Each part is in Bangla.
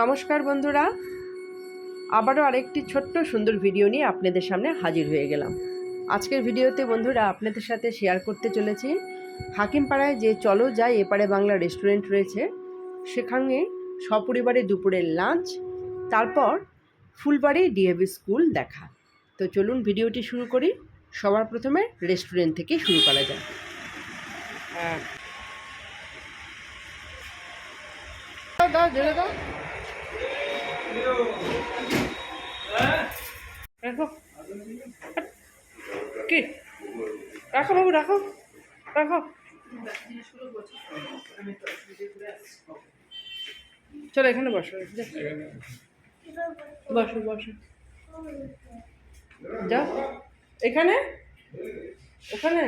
নমস্কার বন্ধুরা। আবারও আরেকটি ছোট্ট সুন্দর ভিডিও নিয়ে আপনাদের সামনে হাজির হয়ে গেলাম। আজকের ভিডিওতে বন্ধুরা আপনাদের সাথে শেয়ার করতে চলেছি। হাকিমপাড়ায় যে চলো যাই, এপারে বাংলা রেস্টুরেন্ট রয়েছে। সেখানে সপরিবারে দুপুরের লাঞ্চ তারপর ফুলবাড়ি ডিএভি স্কুল দেখা। তো চলুন ভিডিওটি শুরু করি। সবার প্রথমে রেস্টুরেন্ট থেকে শুরু করা যায় হ্যাঁ। দাও দাও দাও। রাখো। কি? রাখো বাবু, রাখো। রাখো। চলো এখানে বসো যা। বসো। বসো যাও। এখানে? ওখানে?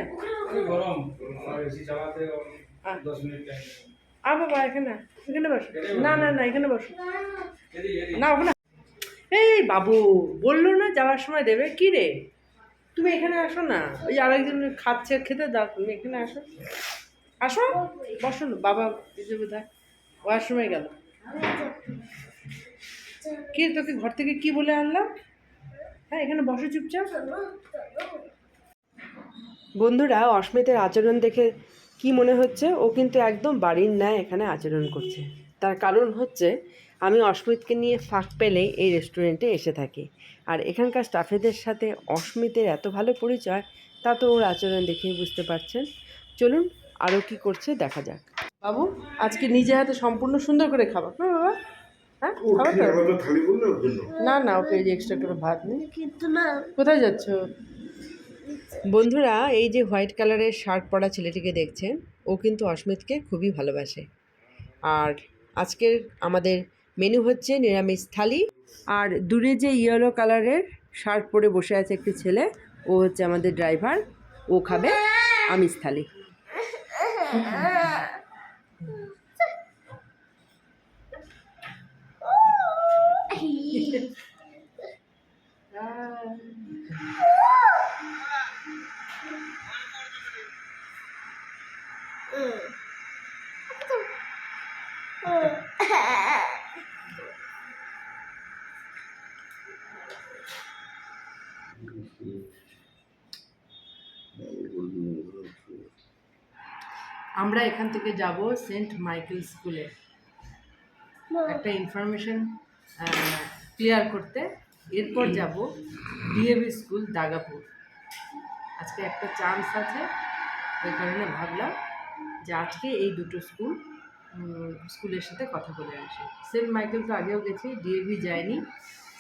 গরম। চালাতে আহ। দশ মিনিট টাইম আ বাবা, এখানে এখানে বসো। না না না, এখানে বসো। না, ওখানে এই বাবু, বলল না যাওয়ার সময় দেবে? কি রে? তুমি এখানে আসো না। ওই আরেকজন খাচ্ছে, খেতে দাও, তুমি এখানে আসো। আসো, বসো না। বাবা দিতে বোধহয় ওয়াশরুমে গেল। কি, তোকে ঘর থেকে কি বলে আনলাম? হ্যাঁ এখানে বসো চুপচাপ। বন্ধুরা, অস্মিতের আচরণ দেখে কি মনে হচ্ছে? ও কিন্তু একদম বাড়ির ন্যায় এখানে আচরণ করছে। তার কারণ হচ্ছে আমি অস্মিতকে নিয়ে ফাঁক পেলেই এই রেস্টুরেন্টে এসে থাকি। আর এখানকার স্টাফেদের সাথে অস্মিতের এত ভালো পরিচয় তা তো ওর আচরণ দেখেই বুঝতে পারছেন। চলুন আরও কি করছে দেখা যাক। বাবু আজকে নিজে হাতে সম্পূর্ণ সুন্দর করে খাবার হ্যাঁ বাবা। হ্যাঁ খাবার না না ওকে এই এক্সট্রা করে ভাত নেই। কিন্তু না। কোথায় যাচ্ছ? বন্ধুরা এই যে হোয়াইট কালারের শার্ট পরা ছেলেটিকে দেখছেন ও কিন্তু অস্মিতকে খুবই ভালোবাসে আর আজকের আমাদের মেনু হচ্ছে নিরামিষ থালি আর দূরে যে ইয়েলো কালারের শার্ট পরে বসে আছে একটি ছেলে ও হচ্ছে আমাদের ড্রাইভার ও খাবে আমিষ থালি আমরা এখান থেকে যাব সেন্ট মাইকেল স্কুলে। একটা ইনফরমেশন ক্লিয়ার করতে। এরপর যাব ডিএভি স্কুল, দাগাপুর। আজকে একটা চান্স আছে, ওই কারণে ভাবলাম যে আজকে এই দুটো স্কুল স্কুলের সাথে কথা বলে আসি। সেন্ট মাইকেল তো আগেও গেছি, ডিএভি যায়নি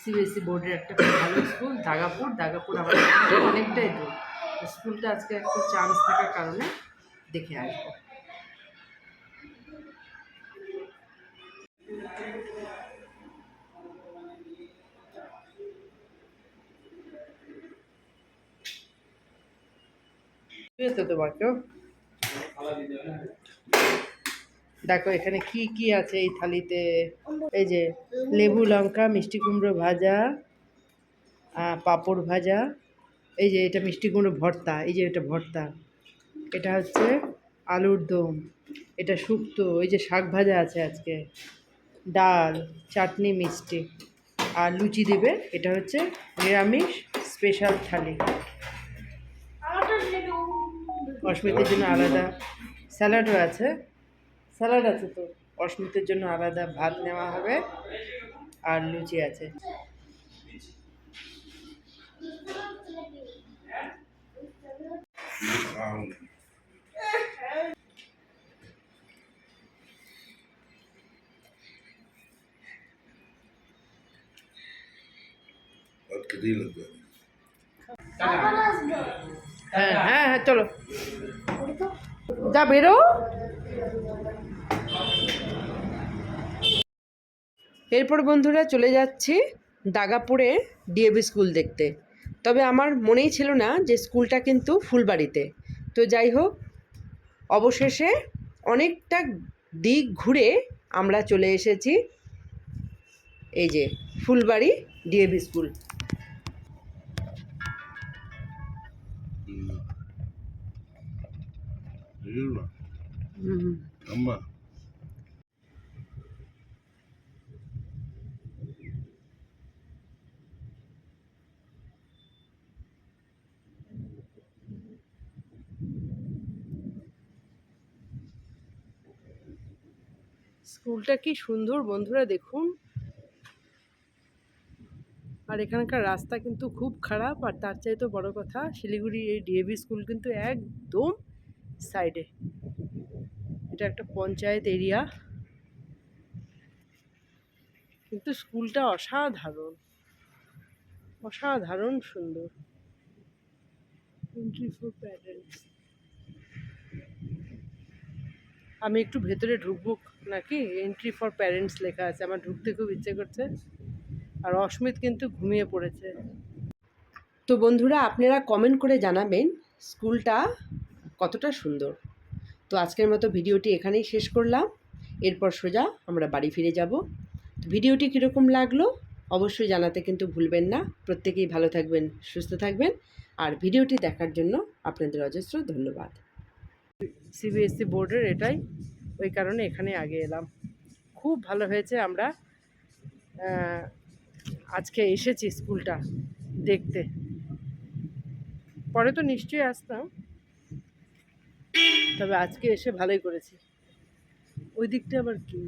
সিবিএসসি বোর্ডের একটা খুব ভালো স্কুল, দাগাপুর। দাগাপুর আমার অনেকটাই দূর। স্কুলটা আজকে একটা চান্স থাকার কারণে দেখে আসব। দেখো, এখানে কি কি আছে এই থালিতে? এই যে লেবু, লঙ্কা, মিষ্টি কুমড়ো ভাজা পাঁপড় ভাজা। এই যে এটা মিষ্টি কুমড়ো ভর্তা, এই যে এটা ভর্তা। এটা হচ্ছে আলুর দম, এটা শুক্তো, এই যে শাক ভাজা আছে আজকে। ডাল, চাটনি, মিষ্টি। আর লুচি দেবে, এটা হচ্ছে নিরামিষ স্পেশাল থালি। অস্মিতের জন্য আলাদা স্যালাডও আছে। স্যালাড আছে তো। অস্মিতের জন্য আলাদা ভাত নেওয়া হবে। আর লুচি আছে। হ্যাঁ হ্যাঁ হ্যাঁ চলো। যা বেরো। এরপর বন্ধুরা চলে যাচ্ছি দাগাপুরে ডিএবি স্কুল দেখতে। তবে আমার মনেই ছিল না যে স্কুলটা কিন্তু ফুলবাড়িতে। তো যাই হোক, অবশেষে অনেকটা দিক ঘুরে আমরা চলে এসেছি এই যে ফুলবাড়ি ডিএবি স্কুল। Mm-hmm. স্কুলটা কি সুন্দর বন্ধুরা দেখুন। আর এখানকার রাস্তা কিন্তু খুব খারাপ আর তার চাইতে বড় কথা শিলিগুড়ি এই ডিএভি স্কুল কিন্তু একদম সাইডে এটা একটা পঞ্চায়েত এরিয়া। কিন্তু স্কুলটা অসাধারণ। অসাধারণ সুন্দর। এন্ট্রি ফর প্যারেন্টস আমি একটু ভেতরে ঢুকবো নাকি? এন্ট্রি ফর প্যারেন্টস লেখা আছে। আমার ঢুকতে খুব ইচ্ছে করছে। আর অস্মিত কিন্তু ঘুমিয়ে পড়েছে। তো বন্ধুরা, আপনারা কমেন্ট করে জানাবেন, স্কুলটা কতটা সুন্দর। তো আজকের মতো ভিডিওটি এখানেই শেষ করলাম। এরপর সোজা আমরা বাড়ি ফিরে যাব। ভিডিওটি কীরকম লাগল অবশ্যই জানাতে কিন্তু ভুলবেন না। প্রত্যেকেই ভালো থাকবেন, সুস্থ থাকবেন। আর ভিডিওটি দেখার জন্য আপনাদের অজস্র ধন্যবাদ। সিবিএসসি বোর্ডের এটাই, ওই কারণে এখানে আগে এলাম। খুব ভালো হয়েছে আমরা আজকে এসেছি স্কুলটা দেখতে। পরে তো নিশ্চয়ই আসতাম। তবে আজকে এসে ভালোই করেছি। ওই দিকটা আবার কি?